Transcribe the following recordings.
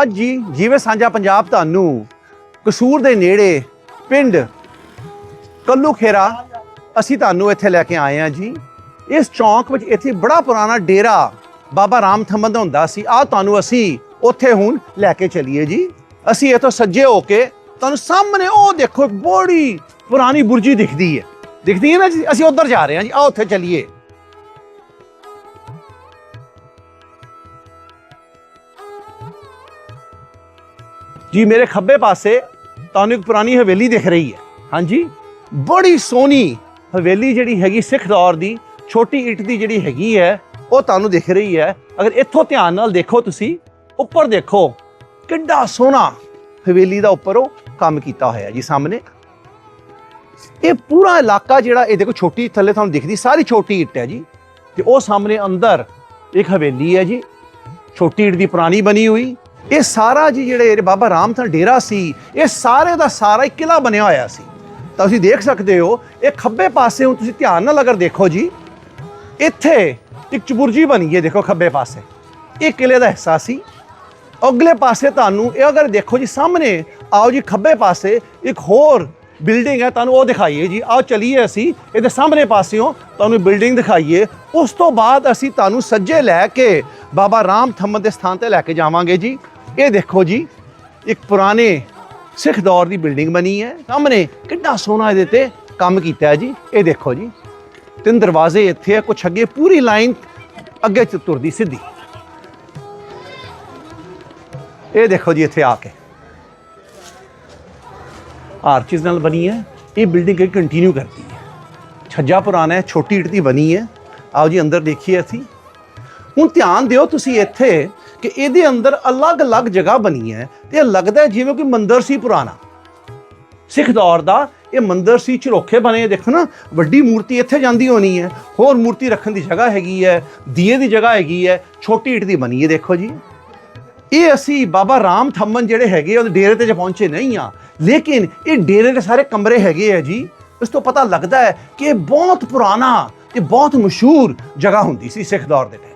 ਅੱਜ ਜੀ ਜਿਵੇਂ ਸਾਂਝਾ ਪੰਜਾਬ ਤੁਹਾਨੂੰ ਕਸੂਰ ਦੇ ਨੇੜੇ ਪਿੰਡ ਕੱਲੂ ਖੇਰਾ ਅਸੀਂ ਤੁਹਾਨੂੰ ਇੱਥੇ ਲੈ ਕੇ ਆਏ ਹਾਂ ਜੀ। ਇਸ ਚੌਂਕ ਵਿੱਚ ਇੱਥੇ ਬੜਾ ਪੁਰਾਣਾ ਡੇਰਾ ਬਾਬਾ ਰਾਮ ਥੰਮਨ ਦਾ ਹੁੰਦਾ ਸੀ। ਆ ਤੁਹਾਨੂੰ ਅਸੀਂ ਉੱਥੇ ਹੁਣ ਲੈ ਕੇ ਚਲੀਏ ਜੀ। ਅਸੀਂ ਇੱਥੋਂ ਸੱਜੇ ਹੋ ਕੇ ਤੁਹਾਨੂੰ ਸਾਹਮਣੇ ਉਹ ਦੇਖੋ ਇੱਕ ਬੜੀ ਪੁਰਾਣੀ ਬੁਰਜੀ ਦਿਖਦੀ ਹੈ। ਦਿਖਦੀ ਹੈ ਨਾ ਜੀ? ਅਸੀਂ ਉੱਧਰ ਜਾ ਰਹੇ ਹਾਂ ਜੀ। ਆ ਉੱਥੇ ਚਲੀਏ। ਜੀ ਮੇਰੇ ਖੱਬੇ ਪਾਸੇ ਤੁਹਾਨੂੰ ਇੱਕ ਪੁਰਾਣੀ ਹਵੇਲੀ ਦਿਖ ਰਹੀ ਹੈ। ਹਾਂਜੀ। ਬੜੀ ਸੋਹਣੀ ਹਵੇਲੀ ਜਿਹੜੀ ਹੈਗੀ ਸਿੱਖ ਦੌਰ ਦੀ ਛੋਟੀ ਇੱਟ ਦੀ ਜਿਹੜੀ ਹੈਗੀ ਹੈ ਉਹ ਤੁਹਾਨੂੰ ਦਿਖ ਰਹੀ ਹੈ। ਅਗਰ ਇੱਥੋਂ ਧਿਆਨ ਨਾਲ ਦੇਖੋ ਤੁਸੀਂ ਉੱਪਰ ਦੇਖੋ ਕਿੰਨਾ ਸੋਹਣਾ ਹਵੇਲੀ ਦਾ ਉੱਪਰ ਉਹ ਕੰਮ ਕੀਤਾ ਹੋਇਆ ਜੀ ਸਾਹਮਣੇ। ਇਹ ਪੂਰਾ ਇਲਾਕਾ ਜਿਹੜਾ ਇਹ ਦੇਖੋ ਛੋਟੀ ਥੱਲੇ ਤੁਹਾਨੂੰ ਦਿਖਦੀ ਸਾਰੀ ਛੋਟੀ ਇੱਟ ਹੈ ਜੀ। ਤੇ ਉਹ ਸਾਹਮਣੇ ਅੰਦਰ ਇੱਕ ਹਵੇਲੀ ਹੈ ਜੀ ਛੋਟੀ ਇੱਟ ਦੀ ਪੁਰਾਣੀ ਬਣੀ ਹੋਈ ਇਹ ਸਾਰਾ ਜੀ ਜਿਹੜੇ ਬਾਬਾ ਰਾਮਥਨ ਡੇਰਾ ਸੀ, ਇਹ ਸਾਰੇ ਦਾ ਸਾਰਾ ਇੱਕ ਕਿਲਾ ਬਣਿਆ ਹੋਇਆ ਸੀ। ਤਾਂ ਤੁਸੀਂ ਦੇਖ ਸਕਦੇ ਹੋ, ਇਹ ਖੱਬੇ ਪਾਸੇ ਹੁਣ ਤੁਸੀਂ ਧਿਆਨ ਨਾਲ ਅਗਰ ਦੇਖੋ ਜੀ, ਇੱਥੇ ਇੱਕ ਚਬੁਰਜੀ ਬਣੀ ਹੈ, ਦੇਖੋ ਖੱਬੇ ਪਾਸੇ। ਇਹ ਕਿਲੇ ਦਾ ਹਿੱਸਾ ਸੀ। ਅਗਲੇ ਪਾਸੇ ਤੁਹਾਨੂੰ ਇਹ ਅਗਰ ਦੇਖੋ ਜੀ ਸਾਹਮਣੇ, ਆਓ ਜੀ ਖੱਬੇ ਪਾਸੇ ਇੱਕ ਹੋਰ ਬਿਲਡਿੰਗ ਹੈ, ਤੁਹਾਨੂੰ ਉਹ ਦਿਖਾਈਏ ਜੀ। ਆਓ ਚਲੀਏ ਅਸੀਂ ਇਹਦੇ ਸਾਹਮਣੇ ਪਾਸਿਓਂ, ਤੁਹਾਨੂੰ ਬਿਲਡਿੰਗ ਦਿਖਾਈਏ। ਉਸ ਤੋਂ ਬਾਅਦ ਅਸੀਂ ਤੁਹਾਨੂੰ ਸੱਜੇ ਲੈ ਕੇ ਬਾਬਾ ਰਾਮ ਥੰਮਨ ਦੇ ਸਥਾਨ ਤੇ ਲੈ ਕੇ ਜਾਵਾਂਗੇ ਜੀ। ਇਹ ਦੇਖੋ ਜੀ, ਇੱਕ ਪੁਰਾਣੇ ਸਿੱਖ ਦੌਰ ਦੀ ਬਿਲਡਿੰਗ ਬਣੀ ਹੈ। ਸਾਹਮਣੇ ਕਿੰਨਾ ਸੋਹਣਾ ਇਹਦੇ ਤੇ ਕੰਮ ਕੀਤਾ ਹੈ ਜੀ। ਇਹ ਦੇਖੋ ਜੀ, ਤਿੰਨ ਦਰਵਾਜ਼ੇ ਇੱਥੇ ਆ, ਕੁਛ ਅੱਗੇ ਪੂਰੀ ਲਾਈਨ ਅੱਗੇ ਚ ਤੁਰਦੀ ਸਿੱਧੀ। ਇਹ ਦੇਖੋ ਜੀ, ਇੱਥੇ ਆ ਕੇ। ਆਰਚਿਸ ਨਾਲ ਬਣੀ ਹੈ। ਇਹ ਬਿਲਡਿੰਗ ਇਹ ਕੰਟੀਨਿਊ ਕਰਦੀ ਹੈ। ਛੱਜਾ ਪੁਰਾਣਾ ਹੈ, ਛੋਟੀ ਇੱਟ ਦੀ ਬਣੀ ਹੈ। ਆਓ ਜੀ, ਅੰਦਰ ਦੇਖੀਏ ਅਸੀਂ। ਹੁਣ ਧਿਆਨ ਦਿਓ ਤੁਸੀਂ ਇੱਥੇ ਕਿ ਇਹਦੇ ਅੰਦਰ ਅਲੱਗ-ਅਲੱਗ ਜਗ੍ਹਾ ਬਣੀ ਹੈ ਤੇ ਇਹ ਲੱਗਦਾ ਜਿਵੇਂ ਕੋਈ ਮੰਦਿਰ ਸੀ ਪੁਰਾਣਾ। ਸਿੱਖ ਦੌਰ ਦਾ ਇਹ ਮੰਦਿਰ ਸੀ ਝਰੋਖੇ ਬਣੇ ਦੇਖੋ ਨਾ, ਵੱਡੀ ਮੂਰਤੀ ਇੱਥੇ ਜਾਂਦੀ ਹੋਣੀ ਹੈ, ਹੋਰ ਮੂਰਤੀ ਰੱਖਣ ਦੀ ਜਗ੍ਹਾ ਹੈਗੀ ਹੈ, ਦੀਏ ਦੀ ਜਗ੍ਹਾ ਹੈਗੀ ਹੈ, ਛੋਟੀ ਇੱਟ ਦੀ ਬਣੀ ਹੈ, ਦੇਖੋ ਜੀ। ਇਹ ਅਸੀਂ ਬਾਬਾ ਰਾਮ ਥੰਮਨ ਜਿਹੜੇ ਹੈਗੇ ਉਹਦੇ ਡੇਰੇ ਤੇ ਜੇ ਪਹੁੰਚੇ ਨਹੀਂ ਆ, ਲੇਕਿਨ ਇਹ ਡੇਰੇ ਦੇ ਸਾਰੇ ਕਮਰੇ ਹੈਗੇ ਆ ਜੀ, ਇਸ ਤੋਂ ਪਤਾ ਲੱਗਦਾ ਹੈ ਕਿ ਇਹ ਬਹੁਤ ਪੁਰਾਣਾ ਤੇ ਬਹੁਤ ਮਸ਼ਹੂਰ ਜਗ੍ਹਾ ਹੁੰਦੀ ਸੀ ਸਿੱਖ ਦੌਰ ਦੇ ਟਾਈਮ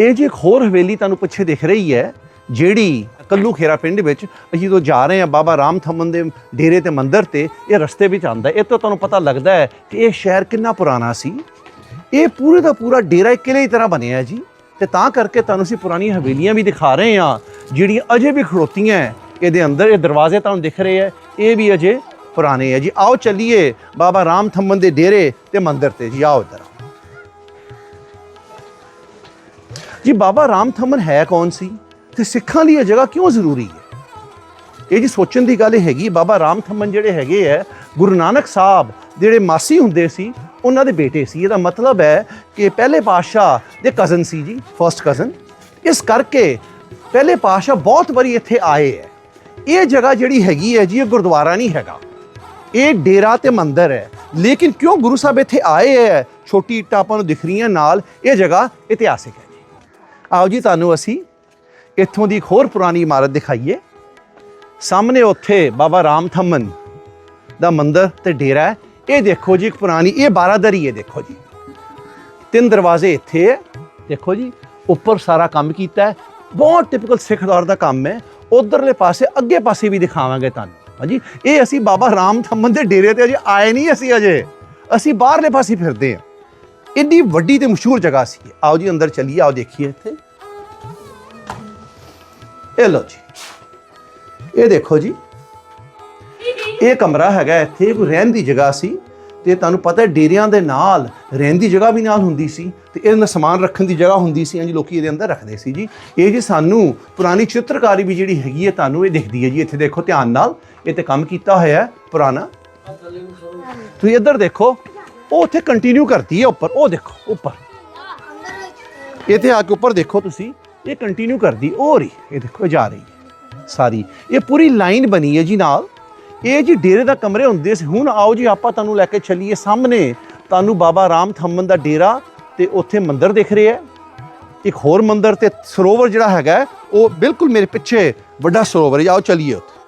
ਇਹ ਜੀ ਇੱਕ ਹੋਰ ਹਵੇਲੀ ਤੁਹਾਨੂੰ ਪਿੱਛੇ ਦਿਖ ਰਹੀ ਹੈ, ਜਿਹੜੀ ਕੱਲੂ ਖੇਰਾ ਪਿੰਡ ਵਿੱਚ ਅਸੀਂ ਜਦੋਂ ਜਾ ਰਹੇ ਹਾਂ ਬਾਬਾ ਰਾਮ ਥੰਮਨ ਦੇ ਡੇਰੇ ਤੇ ਮੰਦਿਰ ਤੇ, ਇਹ ਰਸਤੇ ਵਿੱਚ ਆਂਦਾ ਇਹ ਤੋਂ ਤੁਹਾਨੂੰ ਪਤਾ ਲੱਗਦਾ ਹੈ ਕਿ ਇਹ ਸ਼ਹਿਰ ਕਿੰਨਾ ਪੁਰਾਣਾ ਸੀ। ਇਹ ਪੂਰੇ ਦਾ ਪੂਰਾ ਡੇਰਾ ਇੱਕ ਕਿਲੇ ਦੀ ਤਰ੍ਹਾਂ ਬਣਿਆ ਜੀ। ਤੇ ਤਾਂ ਕਰਕੇ ਤੁਹਾਨੂੰ ਅਸੀਂ ਪੁਰਾਣੀਆਂ ਹਵੇਲੀਆਂ ਵੀ ਦਿਖਾ ਰਹੇ ਹਾਂ, ਜਿਹੜੀਆਂ ਅਜੇ ਵੀ ਖੜੋਤੀਆਂ ਹੈ। ਇਹਦੇ ਅੰਦਰ ਇਹ ਦਰਵਾਜ਼ੇ ਤੁਹਾਨੂੰ ਦਿਖ ਰਹੇ ਹੈ। ਇਹ ਵੀ ਅਜੇ ਪੁਰਾਣੇ ਹੈ ਜੀ। ਆਓ ਚੱਲੀਏ ਬਾਬਾ ਰਾਮ ਥੰਮਨ ਦੇ ਡੇਰੇ ਤੇ ਮੰਦਿਰ ਤੇ ਜੀ। ਆਓ ਇੱਧਰ ਜੀ ਬਾਬਾ ਰਾਮ ਥੰਮਨ ਹੈ ਕੌਣ ਸੀ? ਤੇ ਸਿੱਖਾਂ ਲਈ ਇਹ ਜਗ੍ਹਾ ਕਿਉਂ ਜ਼ਰੂਰੀ ਹੈ? ਇਹ ਜੀ ਸੋਚਣ ਦੀ ਗੱਲ ਹੈਗੀ, ਬਾਬਾ ਰਾਮ ਥੰਮਨ ਜਿਹੜੇ ਹੈਗੇ ਹੈ ਗੁਰੂ ਨਾਨਕ ਸਾਹਿਬ ਜਿਹੜੇ ਮਾਸੀ ਹੁੰਦੇ ਸੀ, ਉਹਨਾਂ ਦੇ ਬੇਟੇ ਸੀ। ਇਹਦਾ ਮਤਲਬ ਹੈ ਕਿ ਪਹਿਲੇ ਪਾਤਸ਼ਾਹ ਦੇ ਕਜ਼ਨ ਸੀ ਜੀ ਫਰਸਟ ਕਜ਼ਨ ਇਸ ਕਰਕੇ ਪਹਿਲੇ ਪਾਤਸ਼ਾਹ ਬਹੁਤ ਵਾਰੀ ਇੱਥੇ ਆਏ ਹੈ ਇਹ ਜਗ੍ਹਾ ਜਿਹੜੀ ਹੈਗੀ ਹੈ ਜੀ, ਇਹ ਗੁਰਦੁਆਰਾ ਨਹੀਂ ਹੈਗਾ। ਇਹ ਡੇਰਾ ਤੇ ਮੰਦਿਰ ਹੈ। ਲੇਕਿਨ ਕਿਉਂ ਗੁਰੂ ਸਾਹਿਬ ਇੱਥੇ ਆਏ ਹੈ ਛੋਟੀ ਇੱਟਾਂ ਆਪਾਂ ਨੂੰ ਦਿਖ ਰਹੀਆਂ ਨਾਲ, ਇਹ ਜਗ੍ਹਾ ਇਤਿਹਾਸਿਕ ਹੈ। ਆਓ ਜੀ ਤੁਹਾਨੂੰ ਅਸੀਂ ਇੱਥੋਂ ਦੀ ਇੱਕ ਹੋਰ ਪੁਰਾਣੀ ਇਮਾਰਤ ਦਿਖਾਈਏ। ਸਾਹਮਣੇ ਉੱਥੇ ਬਾਬਾ ਰਾਮ ਥੰਮਨ ਦਾ ਮੰਦਿਰ ਤੇ ਡੇਰਾ ਹੈ। ਇਹ ਦੇਖੋ ਜੀ ਇੱਕ ਪੁਰਾਣੀ, ਇਹ ਬਾਰਾਦਰੀ ਹੈ ਦੇਖੋ ਜੀ। ਤਿੰਨ ਦਰਵਾਜ਼ੇ ਇੱਥੇ ਹੈ, ਦੇਖੋ ਜੀ। ਉੱਪਰ ਸਾਰਾ ਕੰਮ ਕੀਤਾ ਹੈ। ਬਹੁਤ ਟਿਪੀਕਲ ਸਿੱਖ ਦੌਰ ਦਾ ਕੰਮ ਹੈ। ਉਧਰਲੇ ਪਾਸੇ, ਅੱਗੇ ਪਾਸੇ ਵੀ ਦਿਖਾਵਾਂਗੇ ਤੁਹਾਨੂੰ। ਹਾਂਜੀ, ਇਹ ਅਸੀਂ ਬਾਬਾ ਰਾਮ ਥੰਮਨ ਦੇ ਡੇਰੇ ਤੇ ਅਜੇ ਆਏ ਨਹੀਂ ਅਸੀਂ ਅਜੇ। ਅਸੀਂ ਬਾਹਰਲੇ ਪਾਸੇ ਫਿਰਦੇ ਹਾਂ। ਇੰਨੀ ਵੱਡੀ ਤੇ ਮਸ਼ਹੂਰ ਜਗ੍ਹਾ ਸੀ। ਆਓ ਜੀ, ਅੰਦਰ ਚਲੀਏ, ਆਓ ਦੇਖੀਏ ਇੱਥੇ। ਇਹ ਲਓ ਜੀ। ਇਹ ਦੇਖੋ ਜੀ। ਇਹ ਕਮਰਾ ਹੈਗਾ ਇੱਥੇ, ਕੋਈ ਰਹਿਣ ਦੀ ਜਗ੍ਹਾ ਸੀ। ਤੇ ਤੁਹਾਨੂੰ ਪਤਾ ਹੈ, ਡੇਰਿਆਂ ਦੇ ਨਾਲ, ਰਹਿਣ ਦੀ ਜਗ੍ਹਾ ਵੀ ਨਾਲ ਹੁੰਦੀ ਸੀ। ਤੇ ਇਹਦੇ ਨਾਲ ਸਮਾਨ ਰੱਖਣ ਦੀ ਜਗ੍ਹਾ ਹੁੰਦੀ ਸੀ। ਹਾਂਜੀ, ਲੋਕੀ ਇਹਦੇ ਅੰਦਰ ਰੱਖਦੇ ਸੀ ਜੀ। ਇਹ ਜੀ ਸਾਨੂੰ ਪੁਰਾਣੀ ਚਿੱਤਰਕਾਰੀ ਵੀ ਜਿਹੜੀ ਹੈਗੀ ਹੈ, ਤੁਹਾਨੂੰ ਇਹ ਦਿਖਦੀ ਹੈ ਜੀ। ਇੱਥੇ ਦੇਖੋ, ਧਿਆਨ ਨਾਲ। ਇਹ ਤੇ ਕੰਮ ਕੀਤਾ ਹੋਇਆ ਹੈ, ਪੁਰਾਣਾ। ਤੁਸੀਂ ਇੱਧਰ ਦੇਖੋ। ਉਹ ਉੱਥੇ ਕੰਟੀਨਿਊ ਕਰਦੀ ਹੈ ਉੱਪਰ, ਉਹ ਦੇਖੋ, ਉੱਪਰ। ਇੱਥੇ ਆ ਕੇ ਉੱਪਰ ਦੇਖੋ ਤੁਸੀਂ, ਇਹ ਕੰਟੀਨਿਊ ਕਰਦੀ ਹੋ ਰਹੀ, ਇਹ ਦੇਖੋ ਜਾ ਰਹੀ ਹੈ, ਸਾਰੀ। ਇਹ ਪੂਰੀ ਲਾਈਨ ਬਣੀ ਹੈ ਜੀ ਨਾਲ। ਇਹ ਜੀ ਡੇਰੇ ਦਾ ਕਮਰੇ ਹੁੰਦੇ ਸੀ। ਹੁਣ ਆਓ ਜੀ, ਆਪਾਂ ਤੁਹਾਨੂੰ ਲੈ ਕੇ ਚੱਲੀਏ ਸਾਹਮਣੇ। ਤੁਹਾਨੂੰ ਬਾਬਾ ਰਾਮ ਥੰਮਨ ਦਾ ਡੇਰਾ ਤੇ ਉੱਥੇ ਮੰਦਿਰ ਦਿਖ ਰਿਹਾ ਹੈ। ਇੱਕ ਹੋਰ ਮੰਦਿਰ ਤੇ ਸਰੋਵਰ ਜਿਹੜਾ ਹੈਗਾ ਉਹ ਬਿਲਕੁਲ ਮੇਰੇ ਪਿੱਛੇ ਵੱਡਾ ਸਰੋਵਰ ਹੈ। ਆਓ ਚੱਲੀਏ ਉੱਥੇ।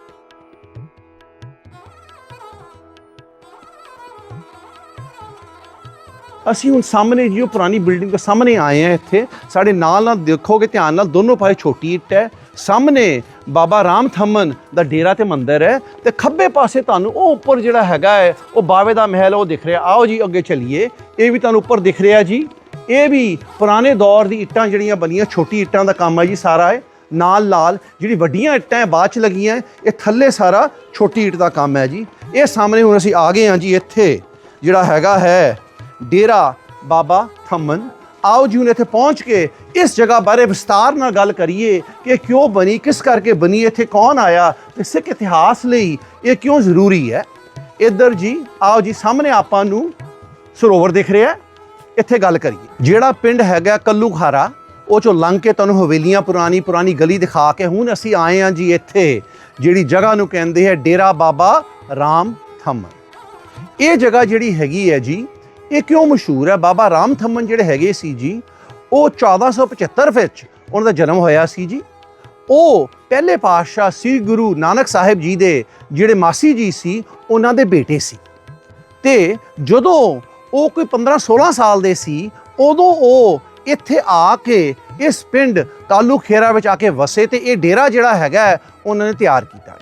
ਅਸੀਂ ਹੁਣ ਸਾਹਮਣੇ ਜੀ ਉਹ ਪੁਰਾਣੀ ਬਿਲਡਿੰਗ ਦੇ ਸਾਹਮਣੇ ਆਏ ਆ ਇੱਥੇ। ਸਾਡੇ ਨਾਲ ਨਾਲ ਦੇਖੋਗੇ, ਧਿਆਨ ਨਾਲ ਦੋਨੋਂ ਪਾਸੇ ਛੋਟੀ ਇੱਟ ਹੈ। ਸਾਹਮਣੇ ਬਾਬਾ ਰਾਮ ਥੰਮਨ ਦਾ ਡੇਰਾ ਤੇ ਮੰਦਿਰ ਹੈ ਤੇ ਖੱਬੇ ਪਾਸੇ ਤੁਹਾਨੂੰ ਉਹ ਉੱਪਰ ਜਿਹੜਾ ਹੈਗਾ ਹੈ, ਉਹ ਬਾਵੇ ਦਾ ਮਹਿਲ ਉਹ ਦਿਖ ਰਿਹਾ। ਆਓ ਜੀ ਅੱਗੇ ਚੱਲੀਏ। ਇਹ ਵੀ ਤੁਹਾਨੂੰ ਉੱਪਰ ਦਿਖ ਰਿਹਾ ਜੀ। ਇਹ ਵੀ ਪੁਰਾਣੇ ਦੌਰ ਦੀ ਇੱਟਾਂ ਜਿਹੜੀਆਂ ਬਣੀਆਂ, ਛੋਟੀ ਇੱਟਾਂ ਦਾ ਕੰਮ ਹੈ ਜੀ ਸਾਰਾ ਹੈ ਨਾਲ ਨਾਲ ਜਿਹੜੀ ਵੱਡੀਆਂ ਇੱਟਾਂ ਹੈ, ਬਾਅਦ ਚ ਲੱਗੀਆਂ ਇਹ ਥੱਲੇ ਸਾਰਾ ਛੋਟੀ ਇੱਟ ਦਾ ਕੰਮ ਹੈ ਜੀ। ਇਹ ਸਾਹਮਣੇ ਹੁਣ ਅਸੀਂ ਆ ਗਏ ਹਾਂ ਜੀ ਇੱਥੇ। ਜਿਹੜਾ ਹੈਗਾ ਹੈ ਡੇਰਾ ਬਾਬਾ ਥੰਮਨ, ਆਓ ਜੀ ਹੁਣ ਇੱਥੇ ਪਹੁੰਚ ਕੇ ਇਸ ਜਗ੍ਹਾ ਬਾਰੇ ਵਿਸਤਾਰ ਨਾਲ ਗੱਲ ਕਰੀਏ ਕਿ ਕਿਉਂ ਬਣੀ, ਕਿਸ ਕਰਕੇ ਬਣੀ, ਇੱਥੇ ਕੌਣ ਆਇਆ ਤੇ ਸਿੱਖ ਇਤਿਹਾਸ ਲਈ ਇਹ ਕਿਉਂ ਜ਼ਰੂਰੀ ਹੈ? ਇੱਧਰ ਜੀ, ਆਓ ਜੀ, ਸਾਹਮਣੇ ਆਪਾਂ ਨੂੰ ਸਰੋਵਰ ਦਿਖ ਰਿਹਾ ਇੱਥੇ ਗੱਲ ਕਰੀਏ। ਜਿਹੜਾ ਪਿੰਡ ਹੈਗਾ ਕੱਲੂਖਾਰਾ, ਉਹ ਚੋਂ ਲੰਘ ਕੇ ਤੁਹਾਨੂੰ ਹਵੇਲੀਆਂ ਪੁਰਾਣੀ ਪੁਰਾਣੀ ਗਲੀ ਦਿਖਾ ਕੇ ਹੁਣ ਅਸੀਂ ਆਏ ਹਾਂ ਜੀ ਇੱਥੇ, ਜਿਹੜੀ ਜਗ੍ਹਾ ਨੂੰ ਕਹਿੰਦੇ ਹੈ ਡੇਰਾ ਬਾਬਾ ਰਾਮ ਥੰਮਨ। ਇਹ ਜਗ੍ਹਾ ਜਿਹੜੀ ਹੈਗੀ ਹੈ ਜੀ ਇਹ ਕਿਉਂ ਮਸ਼ਹੂਰ ਹੈ? ਬਾਬਾ ਰਾਮ ਥੰਮਨ ਜਿਹੜੇ ਹੈਗੇ ਸੀ ਜੀ, ਉਹ 1475 ਵਿੱਚ ਉਹਨਾਂ ਦਾ ਜਨਮ ਹੋਇਆ ਸੀ ਜੀ। ਉਹ ਪਹਿਲੇ ਪਾਤਸ਼ਾਹ ਸ੍ਰੀ ਗੁਰੂ ਨਾਨਕ ਸਾਹਿਬ ਜੀ ਦੇ ਜਿਹੜੇ ਮਾਸੀ ਜੀ ਸੀ, ਉਹਨਾਂ ਦੇ ਬੇਟੇ ਸੀ। ਤੇ ਜਦੋਂ ਉਹ ਕੋਈ 15 16 ਸਾਲ ਦੇ ਸੀ, ਉਦੋਂ ਉਹ ਇੱਥੇ ਆ ਕੇ ਇਸ ਪਿੰਡ ਕਾਲੂ ਖੇਰਾ ਵਿੱਚ ਆ ਕੇ ਵਸੇ ਤੇ ਇਹ ਡੇਰਾ ਜਿਹੜਾ ਹੈਗਾ ਉਹਨਾਂ ਨੇ ਤਿਆਰ ਕੀਤਾ।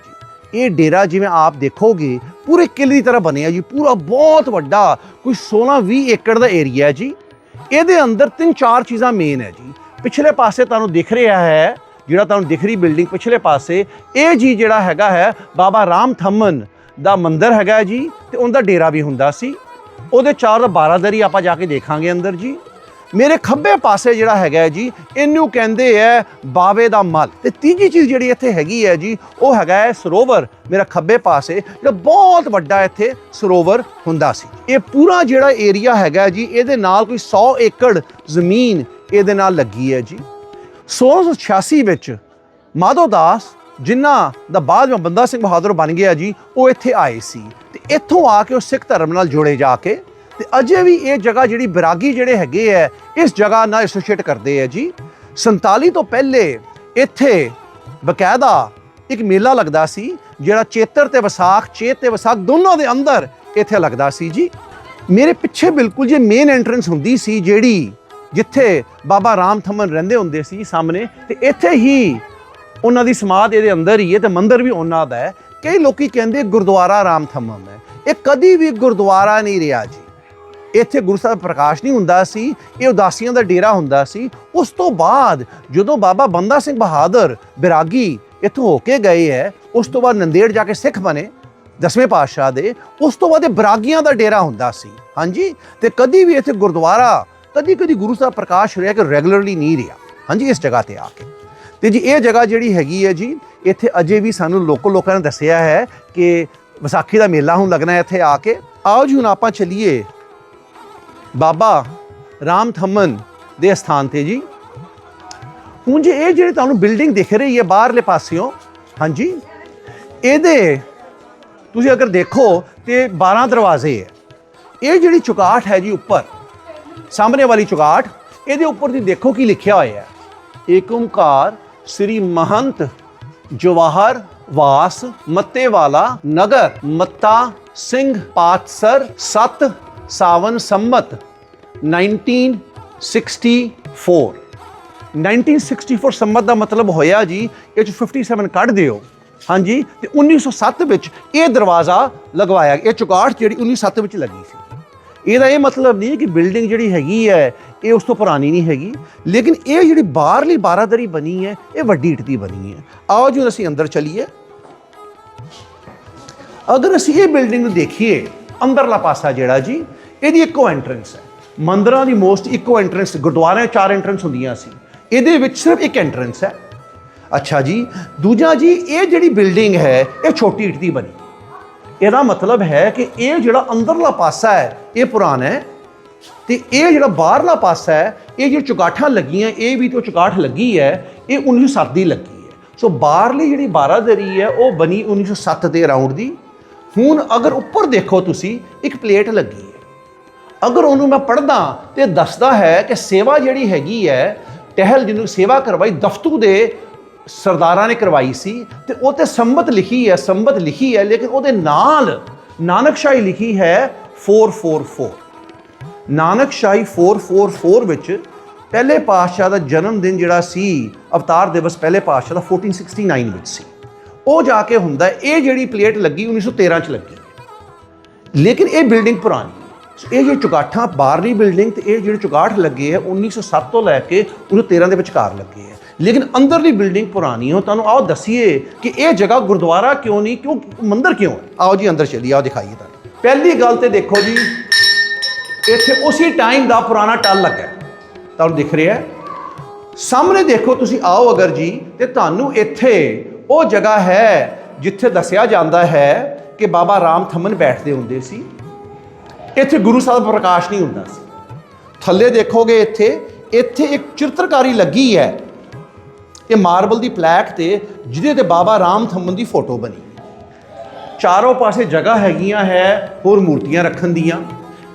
ਇਹ ਡੇਰਾ ਜਿਵੇਂ ਆਪ ਦੇਖੋਗੇ, ਪੂਰੇ ਕਿਲੇ ਦੀ ਤਰ੍ਹਾਂ ਬਣਿਆ ਜੀ, ਪੂਰਾ ਬਹੁਤ ਵੱਡਾ, ਕੋਈ 16 20 ਏਕੜ ਦਾ ਏਰੀਆ ਹੈ ਜੀ। ਇਹਦੇ ਅੰਦਰ ਤਿੰਨ ਚਾਰ ਚੀਜ਼ਾਂ ਮੇਨ ਹੈ ਜੀ। ਪਿਛਲੇ ਪਾਸੇ ਤੁਹਾਨੂੰ ਦਿਖ ਰਿਹਾ ਹੈ, ਜਿਹੜਾ ਤੁਹਾਨੂੰ ਦਿਖ ਰਹੀ ਬਿਲਡਿੰਗ ਪਿਛਲੇ ਪਾਸੇ, ਇਹ ਜੀ ਜਿਹੜਾ ਹੈਗਾ ਹੈ, ਬਾਬਾ ਰਾਮ ਥੰਮਨ ਦਾ ਮੰਦਿਰ ਹੈਗਾ ਜੀ, ਤੇ ਉਹਦਾ ਡੇਰਾ ਵੀ ਹੁੰਦਾ ਸੀ। ਉਹਦੇ ਚਾਰ ਦਾ ਬਾਰਾਦਰੀ ਆਪਾਂ ਜਾ ਕੇ ਦੇਖਾਂਗੇ ਅੰਦਰ ਜੀ। ਮੇਰੇ ਖੱਬੇ ਪਾਸੇ ਜਿਹੜਾ ਹੈਗਾ ਜੀ, ਇਹਨੂੰ ਕਹਿੰਦੇ ਹੈ ਬਾਵੇ ਦਾ ਮਲ। ਤੇ ਤੀਜੀ ਚੀਜ਼ ਜਿਹੜੀ ਇੱਥੇ ਹੈਗੀ ਹੈ ਜੀ, ਉਹ ਹੈਗਾ ਹੈ ਸਰੋਵਰ। ਮੇਰਾ ਖੱਬੇ ਪਾਸੇ ਜਿਹੜਾ ਬਹੁਤ ਵੱਡਾ ਇੱਥੇ ਸਰੋਵਰ ਹੁੰਦਾ ਸੀ। ਇਹ ਪੂਰਾ ਜਿਹੜਾ ਏਰੀਆ ਹੈਗਾ ਜੀ, ਇਹਦੇ ਨਾਲ ਕੋਈ 100 ਏਕੜ ਜ਼ਮੀਨ ਇਹਦੇ ਨਾਲ ਲੱਗੀ ਹੈ ਜੀ। 1686 ਵਿੱਚ ਮਾਧੋ ਦਾਸ, ਜਿਨ੍ਹਾਂ ਦਾ ਬਾਅਦ ਵਿੱਚ ਬੰਦਾ ਸਿੰਘ ਬਹਾਦਰ ਬਣ ਗਿਆ ਜੀ, ਉਹ ਇੱਥੇ ਆਏ ਸੀ। ਤੇ ਇੱਥੋਂ ਆ ਕੇ ਉਹ ਸਿੱਖ ਧਰਮ ਨਾਲ ਜੁੜੇ ਜਾ ਕੇ ਤੇ ਅਜੇ ਵੀ ਇਹ ਜਗ੍ਹਾ ਜਿਹੜੀ ਬਿਰਾਗੀ ਜਿਹੜੇ ਹੈਗੇ ਹੈ ਇਸ ਜਗ੍ਹਾ ਨਾਲ ਐਸੋਸੀਏਟ ਕਰਦੇ ਹੈ ਜੀ। 47 ਤੋਂ ਪਹਿਲੇ ਇੱਥੇ ਬਕਾਇਦਾ ਇੱਕ ਮੇਲਾ ਲੱਗਦਾ ਸੀ, ਜਿਹੜਾ ਚੇਤਰ ਤੇ ਵਿਸਾਖ, ਚੇਤ ਤੇ ਵਿਸਾਖ ਦੋਨੋਂ ਦੇ ਅੰਦਰ ਇੱਥੇ ਲੱਗਦਾ ਸੀ ਜੀ। ਮੇਰੇ ਪਿੱਛੇ ਬਿਲਕੁਲ ਜੇ ਮੇਨ ਐਂਟਰੈਂਸ ਹੁੰਦੀ ਸੀ ਜਿਹੜੀ ਜਿੱਥੇ ਬਾਬਾ ਰਾਮ ਥਮਨ ਰਹਿੰਦੇ ਹੁੰਦੇ ਸੀ ਸਾਹਮਣੇ, ਤੇ ਇੱਥੇ ਹੀ ਉਹਨਾਂ ਦੀ ਸਮਾਧ ਇਹਦੇ ਅੰਦਰ ਹੀ ਹੈ ਤੇ ਮੰਦਿਰ ਵੀ ਉਹਨਾਂ ਦਾ ਹੈ। ਕਈ ਲੋਕੀ ਕਹਿੰਦੇ ਗੁਰਦੁਆਰਾ ਰਾਮ ਥਮਨ ਹੈ। ਇਹ ਕਦੀ ਵੀ ਗੁਰਦੁਆਰਾ ਨਹੀਂ ਰਿਹਾ ਜੀ। ਇੱਥੇ ਗੁਰੂ ਸਾਹਿਬ ਪ੍ਰਕਾਸ਼ ਨਹੀਂ ਹੁੰਦਾ ਸੀ, ਇਹ ਉਦਾਸੀਆਂ ਦਾ ਡੇਰਾ ਹੁੰਦਾ ਸੀ। ਉਸ ਤੋਂ ਬਾਅਦ ਜਦੋਂ ਬਾਬਾ ਬੰਦਾ ਸਿੰਘ ਬਹਾਦਰ ਬਿਰਾਗੀ ਇੱਥੋਂ ਹੋ ਕੇ ਗਏ ਹੈ, ਉਸ ਤੋਂ ਬਾਅਦ ਨੰਦੇੜ ਜਾ ਕੇ ਸਿੱਖ ਬਣੇ ਦਸਵੇਂ ਪਾਤਸ਼ਾਹ ਦੇ, ਉਸ ਤੋਂ ਬਾਅਦ ਇਹ ਬਰਾਗੀਆਂ ਦਾ ਡੇਰਾ ਹੁੰਦਾ ਸੀ। ਹਾਂਜੀ? ਤੇ ਕਦੀ ਵੀ ਇੱਥੇ ਗੁਰਦੁਆਰਾ ਕਦੀ ਕਦੀ ਗੁਰੂ ਸਾਹਿਬ ਪ੍ਰਕਾਸ਼ ਰਿਹਾ ਕਿ ਰੈਗੂਲਰਲੀ ਨਹੀਂ ਰਿਹਾ। ਹਾਂਜੀ? ਇਸ ਜਗ੍ਹਾ ਤੇ ਆ ਕੇ। ਤੇ ਜੀ, ਇਹ ਜਗ੍ਹਾ ਜਿਹੜੀ ਹੈਗੀ ਹੈ ਜੀ, ਇੱਥੇ ਅਜੇ ਵੀ ਸਾਨੂੰ ਲੋਕਲ ਲੋਕਾਂ ਨੇ ਦੱਸਿਆ ਹੈ ਕਿ ਵਿਸਾਖੀ ਦਾ ਮੇਲਾ ਹੁਣ ਲੱਗਣਾ ਇੱਥੇ ਆ ਕੇ। ਆਓ ਜੀ, ਹੁਣ ਆਪਾਂ ਚੱਲੀਏ ਬਾਬਾ ਰਾਮ ਥੰਮਨ ਦੇ ਸਥਾਨ ਤੇ ਜੀ। ਹੁਣ ਜੇ ਇਹ ਜਿਹੜੀ ਤੁਹਾਨੂੰ ਬਿਲਡਿੰਗ ਦਿਖ ਰਹੀ ਹੈ ਬਾਹਰਲੇ ਪਾਸਿਓਂ, ਹਾਂਜੀ, ਇਹਦੇ ਤੁਸੀਂ ਅਗਰ ਦੇਖੋ ਤੇ 12 ਦਰਵਾਜ਼ੇ ਹੈ। ਇਹ ਜਿਹੜੀ ਚੁਗਾਠ ਹੈ ਜੀ ਉੱਪਰ, ਸਾਹਮਣੇ ਵਾਲੀ ਚੁਗਾਠ ਇਹਦੇ ਉੱਪਰ ਦੀ ਦੇਖੋ ਕੀ ਲਿਖਿਆ ਹੋਇਆ ਹੈ। ਏਕ ਓਮਕਾਰ ਸ੍ਰੀ ਮਹੰਤ ਜਵਾਹਰ ਵਾਸ ਮੱਤੇਵਾਲਾ ਨਗਰ ਮੱਤਾ ਸਿੰਘ ਪਾਤਸਰ ਸਤ ਸਾਵਨ ਸੰਮਤ 1964 1964 ਸੰਮਤ ਦਾ ਮਤਲਬ ਹੋਇਆ ਜੀ ਇਹ ਚ 57 ਕੱਢ ਦਿਓ ਹਾਂਜੀ ਤੇ 1907 ਵਿੱਚ ਇਹ ਦਰਵਾਜ਼ਾ ਲਗਵਾਇਆ ਇਹ ਚੁਗਾਠ ਜਿਹੜੀ 1907 ਵਿੱਚ ਲੱਗੀ ਸੀ ਇਹਦਾ ਇਹ ਮਤਲਬ ਨਹੀਂ ਕਿ ਬਿਲਡਿੰਗ ਜਿਹੜੀ ਹੈਗੀ ਹੈ ਇਹ ਉਸ ਤੋਂ ਪੁਰਾਣੀ ਨਹੀਂ ਹੈਗੀ ਲੇਕਿਨ ਇਹ ਜਿਹੜੀ ਬਾਹਰਲੀ ਬਾਰਾਦਰੀ ਬਣੀ ਹੈ ਇਹ ਵੱਡੀ ਇੱਟ ਦੀ ਬਣੀ ਹੈ ਆਓ ਜੀ ਹੁਣ ਅਸੀਂ ਅੰਦਰ ਚਲੀਏ ਅਗਰ ਅਸੀਂ ਇਹ ਬਿਲਡਿੰਗ ਨੂੰ ਦੇਖੀਏ ਅੰਦਰਲਾ ਪਾਸਾ ਜਿਹੜਾ ਜੀ, ਇਹਦੀ ਇੱਕੋ ਐਂਟਰੈਂਸ ਹੈ। ਮੰਦਰਾਂ ਦੀ ਮੋਸਟ ਇੱਕੋ ਐਂਟਰੈਂਸ ਗੁਰਦੁਆਰਿਆਂ ਚਾਰ ਐਂਟਰੈਂਸ ਹੁੰਦੀਆਂ ਸੀ। ਇਹਦੇ ਵਿੱਚ ਸਿਰਫ ਇੱਕ ਐਂਟਰੈਂਸ ਹੈ। ਅੱਛਾ ਜੀ, ਦੂਜਾ ਜੀ, ਇਹ ਜਿਹੜੀ ਬਿਲਡਿੰਗ ਹੈ, ਇਹ ਛੋਟੀ ਇੱਟ ਦੀ ਬਣੀ। ਇਹਦਾ ਮਤਲਬ ਹੈ ਕਿ ਇਹ ਜਿਹੜਾ ਅੰਦਰਲਾ ਪਾਸਾ ਹੈ, ਇਹ ਪੁਰਾਣਾ ਹੈ। ਤੇ ਇਹ ਜਿਹੜਾ ਬਾਹਰਲਾ ਪਾਸਾ ਹੈ, ਇਹ ਜਿਹੜੀ ਚੁਗਾਠਾਂ ਲੱਗੀਆਂ, ਇਹ ਵੀ ਤੋਂ ਚੁਗਾਠ ਲੱਗੀ ਹੈ, ਇਹ 1907 ਦੀ ਲੱਗੀ ਹੈ। ਸੋ ਬਾਹਰਲੀ ਜਿਹੜੀ ਬਾਰਾਦਰੀ ਹੈ, ਉਹ ਬਣੀ 1907 ਦੇ ਅਰਾਊਂਡ ਦੀ। ਹੁਣ ਅਗਰ ਉੱਪਰ ਦੇਖੋ ਤੁਸੀਂ, ਇੱਕ ਪਲੇਟ ਲੱਗੀ ਹੈ। ਅਗਰ ਉਹਨੂੰ ਮੈਂ ਪੜ੍ਹਦਾ ਤੇ ਦੱਸਦਾ ਹੈ ਕਿ ਸੇਵਾ ਜਿਹੜੀ ਹੈਗੀ ਹੈ, ਟਹਿਲ ਜਿਹਨੂੰ ਸੇਵਾ ਕਰਵਾਈ ਦਫਤੂ ਦੇ ਸਰਦਾਰਾਂ ਨੇ ਕਰਵਾਈ ਸੀ ਤੇ ਉਹ ਤੇ ਸੰਬਤ ਲਿਖੀ ਹੈ ਸੰਬਤ ਲਿਖੀ ਹੈ, ਲੇਕਿਨ ਉਹਦੇ ਨਾਲ ਨਾਨਕਸ਼ਾਹੀ ਲਿਖੀ ਹੈ 444 ਨਾਨਕ ਸ਼ਾਹੀ 444 ਵਿੱਚ ਪਹਿਲੇ ਪਾਤਸ਼ਾਹ ਦਾ ਜਨਮ ਦਿਨ ਜਿਹੜਾ ਸੀ, ਅਵਤਾਰ ਦਿਵਸ ਪਹਿਲੇ ਪਾਤਸ਼ਾਹ ਦਾ 1469 ਵਿੱਚ ਸੀ। ਉਹ ਜਾ ਕੇ ਹੁੰਦਾ ਇਹ ਜਿਹੜੀ ਪਲੇਟ ਲੱਗੀ 1913 ਚ ਲੱਗੀ। ਲੇਕਿਨ ਇਹ ਬਿਲਡਿੰਗ ਪੁਰਾਣੀ ਇਹ ਜਿਹੜੀ ਚੁਗਾਠਾਂ, ਬਾਹਰਲੀ ਬਿਲਡਿੰਗ ਤੇ ਇਹ ਜਿਹੜੇ ਚੁਗਾਠ ਲੱਗੇ ਹੈ 1907 ਤੋਂ ਲੈ ਕੇ 1913 ਦੇ ਵਿਚਕਾਰ ਲੱਗੇ ਹੈ। ਲੇਕਿਨ ਅੰਦਰਲੀ ਬਿਲਡਿੰਗ ਪੁਰਾਣੀ ਹੈ ਤੁਹਾਨੂੰ ਆਓ ਦੱਸੀਏ ਕਿ ਇਹ ਜਗ੍ਹਾ ਗੁਰਦੁਆਰਾ ਕਿਉਂ ਨਹੀਂ, ਕਿਉਂ, ਮੰਦਿਰ ਕਿਉਂ ਹੈ? ਆਓ ਜੀ, ਅੰਦਰ ਚਲੀ ਆਓ ਦਿਖਾਈਏ ਤੁਹਾਨੂੰ। ਪਹਿਲੀ ਗੱਲ ਤੇ ਦੇਖੋ ਜੀ, ਇੱਥੇ ਉਸੇ ਟਾਈਮ ਦਾ ਪੁਰਾਣਾ ਟੱਲ ਲੱਗਾ ਤੁਹਾਨੂੰ ਦਿਖ ਰਿਹਾ ਹੈ? ਸਾਹਮਣੇ ਦੇਖੋ ਤੁਸੀਂ, ਆਓ ਅਗਰ ਜੀ, ਤੇ ਤੁਹਾਨੂੰ ਇੱਥੇ ਉਹ ਜਗ੍ਹਾ ਹੈ ਜਿੱਥੇ ਦੱਸਿਆ ਜਾਂਦਾ ਹੈ ਕਿ ਬਾਬਾ ਰਾਮ ਥੰਮਨ ਬੈਠਦੇ ਹੁੰਦੇ ਸੀ। ਇੱਥੇ ਗੁਰੂ ਸਾਹਿਬ ਪ੍ਰਕਾਸ਼ ਨਹੀਂ ਹੁੰਦਾ ਸੀ। ਥੱਲੇ ਦੇਖੋਗੇ ਇੱਥੇ ਇੱਥੇ ਇੱਕ ਚਿੱਤਰਕਾਰੀ ਲੱਗੀ ਹੈ। ਇਹ ਮਾਰਬਲ ਦੀ ਪਲੈਕ ਤੇ, ਜਿਹਦੇ ਤੇ ਬਾਬਾ ਰਾਮ ਥੰਮਨ ਦੀ ਫੋਟੋ ਬਣੀ। ਚਾਰੋਂ ਪਾਸੇ ਜਗ੍ਹਾ ਹੈਗੀਆਂ ਹੈ, ਹੋਰ ਮੂਰਤੀਆਂ ਰੱਖਣ ਦੀਆਂ।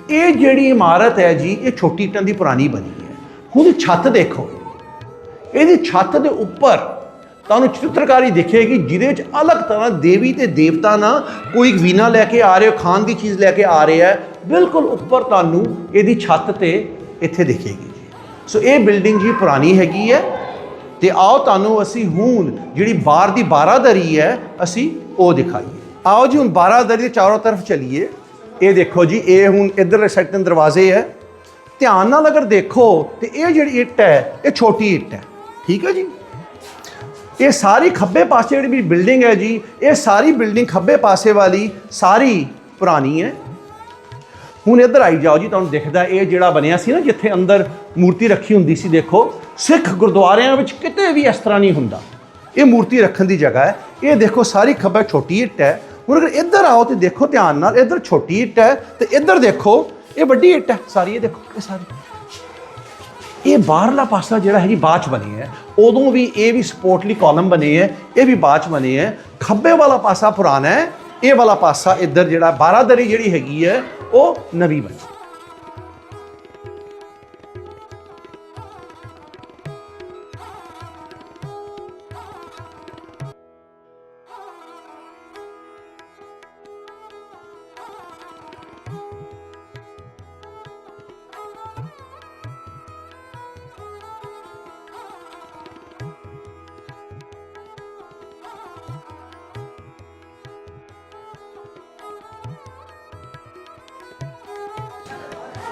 ਇਹ ਜਿਹੜੀ ਇਮਾਰਤ ਹੈ ਜੀ, ਇਹ ਛੋਟੀ ਇੱਟਾਂ ਦੀ ਪੁਰਾਣੀ ਬਣੀ ਹੈ। ਹੁਣ ਛੱਤ ਦੇਖੋ। ਇਹਦੀ ਛੱਤ ਦੇ ਉੱਪਰ ਤੁਹਾਨੂੰ ਚਿੱਤਰਕਾਰੀ ਦਿਖੇਗੀ, ਜਿਹਦੇ ਵਿੱਚ ਅਲੱਗ ਤਰ੍ਹਾਂ ਦੇਵੀ ਤੇ ਦੇਵਤਾ ਨਾ ਕੋਈ ਵੀਨਾ ਲੈ ਕੇ ਆ ਰਹੇ ਹੋ, ਖਾਣ ਦੀ ਚੀਜ਼ ਲੈ ਕੇ ਆ ਰਿਹਾ ਹੈ, ਬਿਲਕੁਲ ਉੱਪਰ ਤੁਹਾਨੂੰ ਇਹਦੀ ਛੱਤ ਤੇ ਇੱਥੇ ਦਿਖੇਗੀ। ਜੀ ਸੋ ਇਹ ਬਿਲਡਿੰਗ ਜੀ ਪੁਰਾਣੀ ਹੈਗੀ ਹੈ ਤੇ ਆਓ ਤੁਹਾਨੂੰ ਅਸੀਂ ਹੁਣ ਜਿਹੜੀ ਬਾਹਰ ਦੀ ਬਾਰਾਦਰੀ ਹੈ, ਅਸੀਂ ਉਹ ਦਿਖਾਈਏ। ਆਓ ਜੀ, ਹੁਣ ਬਾਰਾਦਰੀ ਦੇ ਚਾਰੋਂ ਤਰਫ ਚਲੀਏ। ਇਹ ਦੇਖੋ ਜੀ, ਇਹ ਹੁਣ ਇਧਰਲੇ ਸਾਈਡ ਤੇ ਦਰਵਾਜ਼ੇ ਹੈ। ਧਿਆਨ ਨਾਲ ਅਗਰ ਦੇਖੋ, ਤੇ ਇਹ ਜਿਹੜੀ ਇੱਟ ਹੈ, ਇਹ ਛੋਟੀ ਇੱਟ ਹੈ। ਠੀਕ ਹੈ ਜੀ? ਇਹ ਸਾਰੀ ਖੱਬੇ ਪਾਸੇ ਜਿਹੜੀ ਵੀ ਬਿਲਡਿੰਗ ਹੈ ਜੀ, ਇਹ ਸਾਰੀ ਬਿਲਡਿੰਗ ਖੱਬੇ ਪਾਸੇ ਵਾਲੀ ਸਾਰੀ ਪੁਰਾਣੀ ਹੈ। ਹੁਣ ਇੱਧਰ ਆਈ ਜਾਓ ਜੀ, ਤੁਹਾਨੂੰ ਦਿਖਦਾ ਇਹ ਜਿਹੜਾ ਬਣਿਆ ਸੀ ਨਾ, ਜਿੱਥੇ ਅੰਦਰ ਮੂਰਤੀ ਰੱਖੀ ਹੁੰਦੀ ਸੀ, ਦੇਖੋ, ਸਿੱਖ ਗੁਰਦੁਆਰਿਆਂ ਵਿੱਚ ਕਿਤੇ ਵੀ ਇਸ ਤਰ੍ਹਾਂ ਨਹੀਂ ਹੁੰਦਾ। ਇਹ ਮੂਰਤੀ ਰੱਖਣ ਦੀ ਜਗ੍ਹਾ ਹੈ। ਇਹ ਦੇਖੋ, ਸਾਰੀ ਖੱਬੇ ਛੋਟੀ ਇੱਟ ਹੈ। ਹੁਣ ਅਗਰ ਇੱਧਰ ਆਓ ਤੇ ਦੇਖੋ ਧਿਆਨ ਨਾਲ, ਇੱਧਰ ਛੋਟੀ ਇੱਟ ਹੈ ਤੇ ਇੱਧਰ ਦੇਖੋ, ਇਹ ਵੱਡੀ ਇੱਟ ਹੈ। ਸਾਰੀ ਇਹ ਦੇਖੋ, ਇਹ ਸਾਰੀ। ਇਹ ਬਾਹਰਲਾ ਪਾਸਾ ਜਿਹੜਾ ਹੈ ਜੀ ਬਾਅਦ ਚ ਬਣੀ ਹੈ। ਉਦੋਂ ਵੀ ਇਹ ਵੀ ਸਪੋਰਟਲੀ ਕਾਲਮ ਬਣੇ ਹੈ, ਇਹ ਵੀ ਬਾਅਦ ਚ ਬਣੇ ਹੈ। ਖੱਬੇ ਵਾਲਾ ਪਾਸਾ ਪੁਰਾਣਾ ਹੈ, ਇਹ ਵਾਲਾ ਪਾਸਾ ਇੱਧਰ ਜਿਹੜਾ ਬਾਰਾਦਰੀ ਜਿਹੜੀ ਹੈਗੀ ਹੈ, ਉਹ ਨਵੀਂ ਬਣੀ।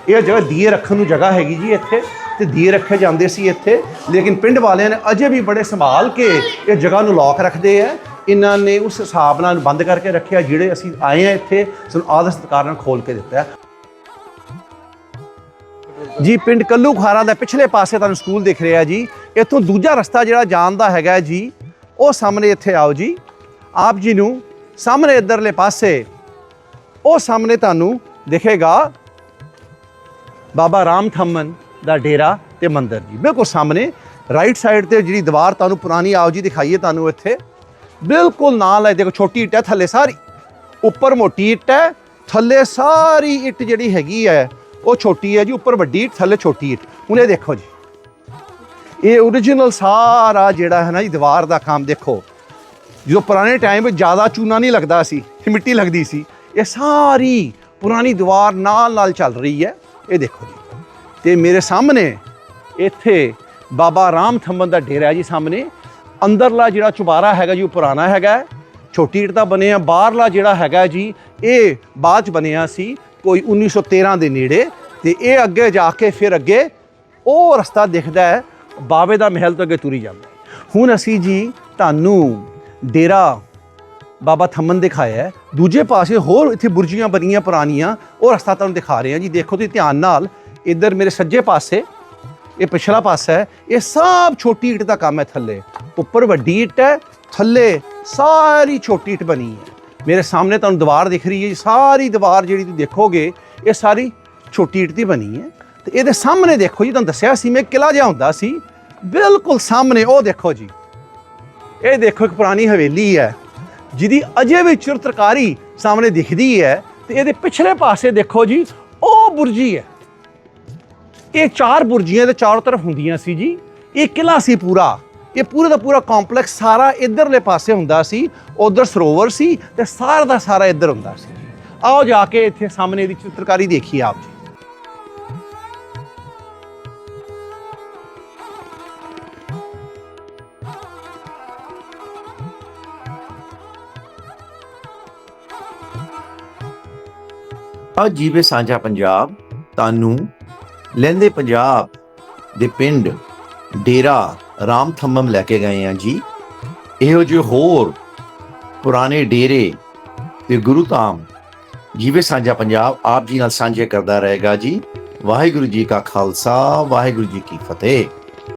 ਇਹ ਜਗ੍ਹਾ ਦੀਏ ਰੱਖਣ ਨੂੰ ਜਗ੍ਹਾ ਹੈਗੀ ਜੀ ਇੱਥੇ ਤੇ ਦੀਏ ਰੱਖੇ ਜਾਂਦੇ ਸੀ ਇੱਥੇ। ਲੇਕਿਨ ਪਿੰਡ ਵਾਲਿਆਂ ਨੇ ਅਜੇ ਵੀ ਬੜੇ ਸੰਭਾਲ ਕੇ ਇਹ ਜਗ੍ਹਾ ਨੂੰ ਲੌਕ ਰੱਖਦੇ ਆ। ਇਹਨਾਂ ਨੇ ਉਸ ਹਿਸਾਬ ਨਾਲ ਬੰਦ ਕਰਕੇ ਰੱਖਿਆ, ਜਿਹੜੇ ਅਸੀਂ ਆਏ ਆ ਇੱਥੇ, ਸਾਨੂੰ ਆਦਰ ਸਤਿਕਾਰ ਨਾਲ ਖੋਲ ਕੇ ਦਿੱਤਾ। ਜੀ, ਪਿੰਡ ਕੱਲੂ ਖਾਰਾ ਦਾ ਪਿਛਲੇ ਪਾਸੇ ਤੁਹਾਨੂੰ ਸਕੂਲ ਦਿਖ ਰਿਹਾ ਜੀ। ਇੱਥੋਂ ਦੂਜਾ ਰਸਤਾ ਜਿਹੜਾ ਜਾਣ ਦਾ ਹੈਗਾ ਜੀ, ਉਹ ਸਾਹਮਣੇ ਇੱਥੇ ਆਓ ਜੀ। ਆਪ ਜੀ ਨੂੰ ਸਾਹਮਣੇ ਇਧਰਲੇ ਪਾਸੇ, ਉਹ ਸਾਹਮਣੇ ਤੁਹਾਨੂੰ ਦਿਖੇਗਾ। ਬਾਬਾ ਰਾਮ ਥੰਮਨ ਦਾ ਡੇਰਾ ਤੇ ਮੰਦਿਰ ਜੀ। ਬਿਲਕੁਲ ਸਾਹਮਣੇ ਰਾਈਟ ਸਾਈਡ ਤੇ ਜਿਹੜੀ ਦੀਵਾਰ ਤੁਹਾਨੂੰ ਪੁਰਾਣੀ ਆਓ ਜੀ ਦਿਖਾਈਏ ਤੁਹਾਨੂੰ ਇੱਥੇ। ਬਿਲਕੁਲ ਨਾਲ ਹੈ, ਦੇਖੋ ਛੋਟੀ ਇੱਟ ਹੈ, ਥੱਲੇ ਸਾਰੀ ਉੱਪਰ ਮੋਟੀ ਇੱਟ ਹੈ, ਥੱਲੇ ਸਾਰੀ ਇੱਟ ਜਿਹੜੀ ਹੈਗੀ ਹੈ, ਉਹ ਛੋਟੀ ਹੈ ਜੀ, ਉੱਪਰ ਵੱਡੀ ਇੱਟ, ਥੱਲੇ ਛੋਟੀ ਇੱਟ। ਹੁਣ ਇਹ ਦੇਖੋ ਜੀ। ਇਹ origignal ਸਾਰਾ ਜਿਹੜਾ ਹੈ ਨਾ ਜੀ ਦੀਵਾਰ ਦਾ ਕੰਮ ਦੇਖੋ। ਜਦੋਂ ਪੁਰਾਣੇ ਟਾਈਮ ਵਿੱਚ ਜ਼ਿਆਦਾ ਚੂਨਾ ਨਹੀਂ ਲੱਗਦਾ ਸੀ, ਮਿੱਟੀ ਲੱਗਦੀ ਸੀ, ਇਹ ਸਾਰੀ ਪੁਰਾਣੀ ਦੀਵਾਰ ਨਾਲ ਨਾਲ ਚੱਲ ਰਹੀ ਹੈ। ਇਹ ਦੇਖੋ ਜੀ। ਤੇ ਮੇਰੇ ਸਾਹਮਣੇ ਇੱਥੇ ਬਾਬਾ ਰਾਮ ਥੰਮਨ ਦਾ ਡੇਰਾ ਹੈ ਜੀ ਸਾਹਮਣੇ। ਅੰਦਰਲਾ ਜਿਹੜਾ ਚੁਬਾਰਾ ਹੈਗਾ ਜੀ, ਉਹ ਪੁਰਾਣਾ ਹੈਗਾ ਛੋਟੀ ਇੱਟ ਦਾ ਬਣਿਆ ਬਾਹਰਲਾ ਜਿਹੜਾ ਹੈਗਾ ਜੀ, ਇਹ ਬਾਅਦ ਚ ਬਣਿਆ ਸੀ, ਕੋਈ 1913 ਦੇ ਨੇੜੇ। ਤੇ ਇਹ ਅੱਗੇ ਜਾ ਕੇ ਫਿਰ ਅੱਗੇ ਉਹ ਰਸਤਾ ਦਿਖਦਾ ਹੈ ਬਾਵੇ ਦਾ ਮਹਿਲ ਤੋਂ ਅੱਗੇ ਤੁਰੀ ਜਾਂਦਾ ਹੁਣ ਅਸੀਂ ਜੀ ਤੁਹਾਨੂੰ ਡੇਰਾ ਬਾਬਾ ਥੰਮਨ ਦਿਖਾਇਆ ਹੈ। ਦੂਜੇ ਪਾਸੇ ਹੋਰ ਇੱਥੇ ਬੁਰਜੀਆਂ ਬਣੀਆਂ ਪੁਰਾਣੀਆਂ, ਉਹ ਰਸਤਾ ਤੁਹਾਨੂੰ ਦਿਖਾ ਰਹੇ ਹਾਂ ਜੀ। ਦੇਖੋ ਤੁਸੀਂ ਧਿਆਨ ਨਾਲ, ਇੱਧਰ ਮੇਰੇ ਸੱਜੇ ਪਾਸੇ, ਇਹ ਪਿਛਲਾ ਪਾਸਾ ਹੈ। ਇਹ ਸਭ ਛੋਟੀ ਇੱਟ ਦਾ ਕੰਮ ਹੈ ਥੱਲੇ। ਉੱਪਰ ਵੱਡੀ ਇੱਟ ਹੈ, ਥੱਲੇ ਸਾਰੀ ਛੋਟੀ ਇੱਟ ਬਣੀ ਹੈ। ਮੇਰੇ ਸਾਹਮਣੇ ਤੁਹਾਨੂੰ ਦੀਵਾਰ ਦਿਖ ਰਹੀ ਹੈ ਜੀ। ਸਾਰੀ ਦੀਵਾਰ ਜਿਹੜੀ ਤੁਸੀਂ ਦੇਖੋਗੇ, ਇਹ ਸਾਰੀ ਛੋਟੀ ਇੱਟ ਦੀ ਬਣੀ ਹੈ। ਤੇ ਇਹਦੇ ਸਾਹਮਣੇ ਦੇਖੋ ਜੀ, ਤੁਹਾਨੂੰ ਦੱਸਿਆ ਸੀ ਮੈਂ ਕਿਲਾ ਜਿਹਾ ਹੁੰਦਾ ਸੀ। ਬਿਲਕੁਲ ਸਾਹਮਣੇ, ਉਹ ਦੇਖੋ ਜੀ। ਇਹ ਦੇਖੋ ਇੱਕ ਪੁਰਾਣੀ ਹਵੇਲੀ ਹੈ। ਜਿਹਦੀ ਅਜੇ ਵੀ ਚਿਰਤਰਕਾਰੀ ਸਾਹਮਣੇ ਦਿਖਦੀ ਹੈ ਤੇ ਇਹਦੇ ਪਿਛਲੇ ਪਾਸੇ ਦੇਖੋ ਜੀ, ਉਹ ਬੁਰਜੀ ਹੈ। ਇਹ ਚਾਰ ਬੁਰਜੀਆਂ ਦੇ ਚਾਰੋਂ ਤਰਫ ਹੁੰਦੀਆਂ ਸੀ ਜੀ। ਇਹ ਕਿਲਾ ਸੀ ਪੂਰਾ। ਇਹ ਪੂਰਾ ਦਾ ਪੂਰਾ ਕੰਪਲੈਕਸ ਸਾਰਾ ਇਧਰਲੇ ਪਾਸੇ ਹੁੰਦਾ ਸੀ, ਉਧਰ ਸਰੋਵਰ ਸੀ ਤੇ ਸਾਰਾ ਦਾ ਸਾਰਾ ਇੱਧਰ ਹੁੰਦਾ ਸੀ ਆਓ ਜਾ ਕੇ ਇੱਥੇ ਸਾਹਮਣੇ ਦੀ ਚਿੱਤਰਕਾਰੀ ਦੇਖੀਏ ਆਪ ਜੀ। ਅੱਜ ਜੀਵੇ ਸਾਂਝਾ ਪੰਜਾਬ ਤੁਹਾਨੂੰ ਲਹਿੰਦੇ ਪੰਜਾਬ ਦੇ ਪਿੰਡ ਡੇਰਾ ਰਾਮ ਥੰਮਮ ਲੈ ਕੇ ਗਏ ਆ ਜੀ। ਇਹੋ ਜਿਹੇ ਹੋਰ ਪੁਰਾਣੇ ਡੇਰੇ ਤੇ ਗੁਰੂਧਾਮ ਜੀਵੇ ਸਾਂਝਾ ਪੰਜਾਬ ਆਪ ਜੀ ਨਾਲ ਸਾਂਝੇ ਕਰਦਾ ਰਹੇਗਾ ਜੀ। ਵਾਹਿਗੁਰੂ ਜੀ ਕਾ ਖਾਲਸਾ, ਵਾਹਿਗੁਰੂ ਜੀ ਕੀ ਫਤਿਹ।